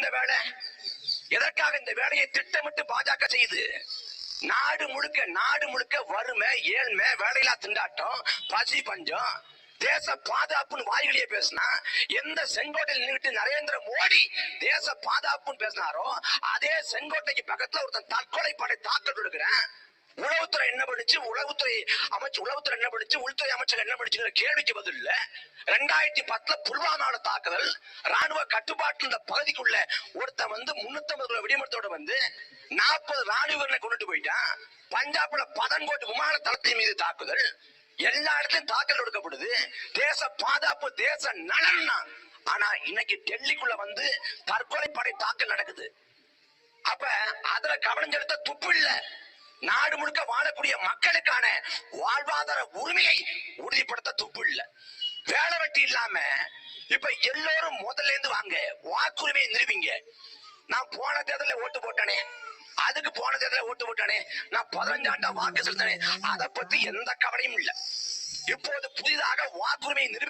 இந்த வேலை. எதற்காக இந்த வேலையை திட்டமிட்டு பாஜக செய்யுது? நாடு முழுக்க நாடு முழுக்க வறுமை ஏழ்மை வேலையில்லா திண்டாட்டம் பசி பஞ்சம் தேச பாதுகாப்புன்னு வாய்களியே பேசினா எந்த செங்கோட்டையில் நின்றுட்டு நரேந்திர மோடி தேச பாதுகாப்புன்னு பேசினாரோ அதே செங்கோட்டைக்கு பக்கத்துல ஒருத்தன் தற்கொலை படை தாக்கல் கொடுக்குறேன். உளவுத்துறை என்ன படிச்சு உளவுத்துறை அமைச்சு உளவுத்துறை என்ன படிச்சு உள்துறை அமைச்சர் என்ன பண்ணுச்சுங்கிற கேள்விக்கு பதில் இல்ல. ரெண்டாயிரத்தி பத்துல புல்வாமால தாக்குதல் ராணுவ கட்டுப்பாட்டு இந்த பகுதிக்குள்ள ஒருத்தன் வந்து முன்னூத்தி ஐம்பது வெடிமரத்தோட வந்து நாற்பது ராணுவர்களை கொண்டுட்டு போயிட்டான். பஞ்சாப்ல பதன்கோட்டு விமான தளத்தின் மீது தாக்குதல். எல்லா இடத்துலயும் தாக்கல் கொடுக்கப்படுது. தேச பாதுகாப்பு தேச நலன்னா. ஆனா இன்னைக்கு டெல்லிக்குள்ள வந்து தற்கொலை படை தாக்கல் நடக்குது. அப்ப அதுல கவனம் செலுத்த துப்பு இல்ல. நாடு முழுக்க வாழக்கூடிய மக்களுக்கான வாழ்வாதார உரிமையை உறுதிப்படுத்த துப்பு இல்ல. வேலை வெட்டி இல்லாம இப்ப எல்லோரும் முதல்ல இருந்து வாங்க வாக்குரிமையை நிறுவிங்க. நான் போன தேர்தலில் ஓட்டு போட்டானே. அதுக்கு போன தேர்தலில் ஓட்டு போட்டானே. நான் பதினஞ்சாண்டா வாக்கு செலுத்தானே அதை பத்தி எந்த கவலையும் இல்ல. இப்போது புதிதாக வாக்குரிமையை நிறுவி